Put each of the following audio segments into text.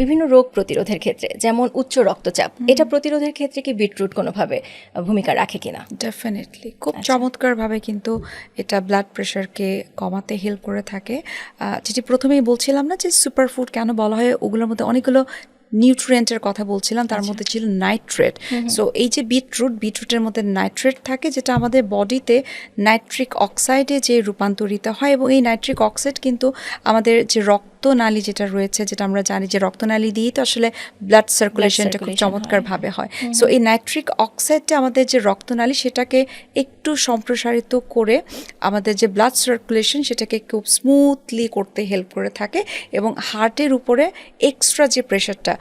বিভিন্ন রোগ প্রতিরোধের ক্ষেত্রে যেমন উচ্চ রক্তচাপ এটা প্রতিরোধের ক্ষেত্রে কি বিটরুট কোনোভাবে ভূমিকা রাখে কিনা? ডেফিনেটলি খুব চমৎকারভাবে কিন্তু এটা ব্লাড প্রেশারকে কমাতে হেল্প করে থাকে। যেটি প্রথমেই বলছিলাম না যে সুপারফুড কেন বলা হয় ওগুলোর মধ্যে অনেকগুলো নিউট্রিয়েন্টের কথা বলছিলাম তার মধ্যে ছিল নাইট্রেট সো এই যে বিটরুট বিটরুটের মধ্যে নাইট্রেট থাকে যেটা আমাদের বডিতে নাইট্রিক অক্সাইডে যে রূপান্তরিত হয় এবং এই নাইট্রিক অক্সাইড কিন্তু আমাদের যে রক্তনালী যেটা রয়েছে যেটা আমরা জানি যে রক্তনালী দিয়েই তো আসলে ব্লাড সার্কুলেশনটা খুব চমৎকারভাবে হয়। সো এই নাইট্রিক অক্সাইডটা আমাদের যে রক্তনালী সেটাকে একটু সম্প্রসারিত করে আমাদের যে ব্লাড সার্কুলেশন সেটাকে খুব স্মুথলি করতে হেল্প করে থাকে এবং হার্টের উপরে এক্সট্রা যে প্রেশারটা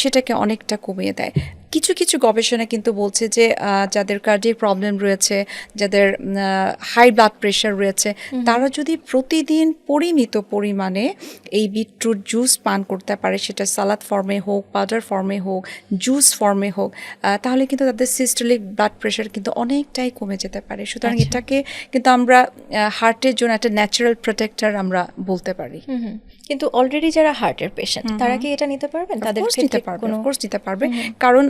সেটাকে অনেকটা কমিয়ে দেয়। কিছু কিছু গবেষণা কিন্তু বলছে যে যাদের কার্ডিয়াক প্রবলেম রয়েছে যাদের হাই ব্লাড প্রেশার রয়েছে তারা যদি প্রতিদিন পরিমিত পরিমাণে এই বিটরুট জুস পান করতে পারে সেটা সালাদ ফর্মে হোক পাউডার ফর্মে হোক জুস ফর্মে হোক তাহলে কিন্তু তাদের সিস্টোলিক ব্লাড প্রেশার কিন্তু অনেকটাই কমে যেতে পারে। সুতরাং আচ্ছা। এটাকে কিন্তু আমরা হার্টের জন্য একটা ন্যাচারাল প্রোটেক্টর আমরা বলতে পারি। কিন্তু অলরেডি যারা হার্টের পেশেন্ট তারা কি এটা নিতে পারবেন? তাদের নিতে পারবে কোর্স নিতে পারবে। কারণ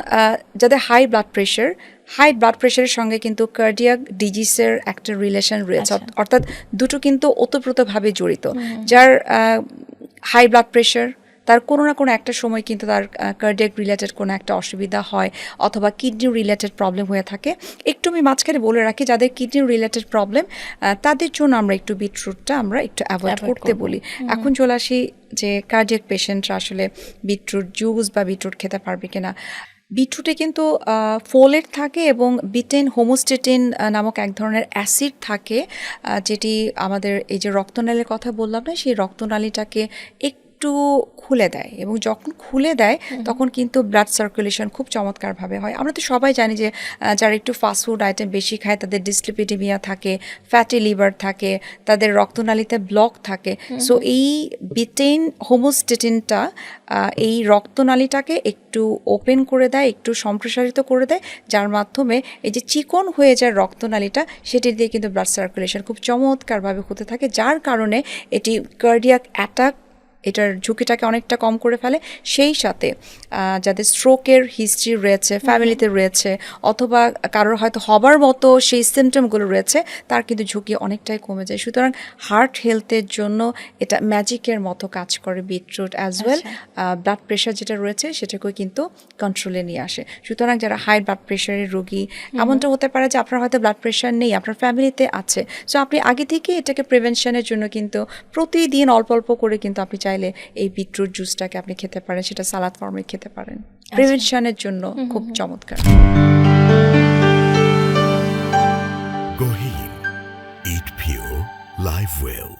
যাদের high blood pressure high blood প্রেশারের সঙ্গে কিন্তু কার্ডিয়াক ডিজিসের একটা রিলেশন রয়েছে। আচ্ছা। অর্থাৎ দুটো কিন্তু ওতপ্রোতভাবে জড়িত। যার হাই ব্লাড প্রেশার তার কোনো না কোনো একটা সময় কিন্তু তার কার্ডিয়াক রিলেটেড কোনো একটা অসুবিধা হয় অথবা কিডনি রিলেটেড প্রবলেম হয়ে থাকে। একটু আমি মাঝখানে বলে রাখি যাদের কিডনি রিলেটেড প্রবলেম তাদের জন্য আমরা একটু বিটরুটটা আমরা একটু অ্যাভয়েড করতে বলি। এখন চলে আসি যে কার্ডিয়াক পেশেন্টরা আসলে বিটরুট জুস বা বিটরুট খেতে পারবে কিনা। বিটরুটে কিন্তু ফোলেট থাকে এবং বিটেন হোমোস্টেটিন নামক এক ধরনের অ্যাসিড থাকে যেটি আমাদের এই যে রক্তনালীর কথা বললাম না, সেই রক্তনালীটাকে একটু খুলে দেয় এবং যখন খুলে দেয় তখন কিন্তু ব্লাড সার্কুলেশন খুব চমৎকারভাবে হয়। আমরা তো সবাই জানি যে যারা একটু ফাস্টফুড আইটেম বেশি খায় তাদের ডিসলিপিডিমিয়া থাকে ফ্যাটি লিভার থাকে তাদের রক্তনালীতে ব্লক থাকে। সো এই বিটেন হোমোস্টেটিনটা এই রক্তনালীটাকে একটু ওপেন করে দেয় একটু সম্প্রসারিত করে দেয় যার মাধ্যমে এই যে চিকন হয়ে যায় রক্তনালীটা সেটি দিয়ে কিন্তু ব্লাড সার্কুলেশন খুব চমৎকারভাবে হতে থাকে যার কারণে এটি কার্ডিয়াক অ্যাটাক এটার ঝুঁকিটাকে অনেকটা কম করে ফেলে। সেই সাথে যাদের স্ট্রোকের হিস্ট্রি রয়েছে ফ্যামিলিতে রয়েছে অথবা কারোর হয়তো হবার মতো সেই সিমটমগুলো রয়েছে তার কিন্তু ঝুঁকি অনেকটাই কমে যায়। সুতরাং হার্ট হেলথের জন্য এটা ম্যাজিকের মতো কাজ করে beetroot as well blood pressure যেটা রয়েছে সেটাকেও কিন্তু কন্ট্রোলে নিয়ে আসে। সুতরাং যারা হাই ব্লাড প্রেশারের রোগী এমনটা হতে পারে যে আপনার হয়তো ব্লাড প্রেশার নেই আপনার ফ্যামিলিতে আছে। সো আপনি আগে থেকে এটাকে প্রিভেনশনের জন্য কিন্তু প্রতিদিন অল্প অল্প করে কিন্তু আপনি চাইলে এই বিটরুট জুসটাকে আপনি খেতে পারেন সেটা সালাদ ফর্মে খেতে পারেন প্রিভেনশনের জন্য খুব চমৎকার Goheen. Eat pure, live well.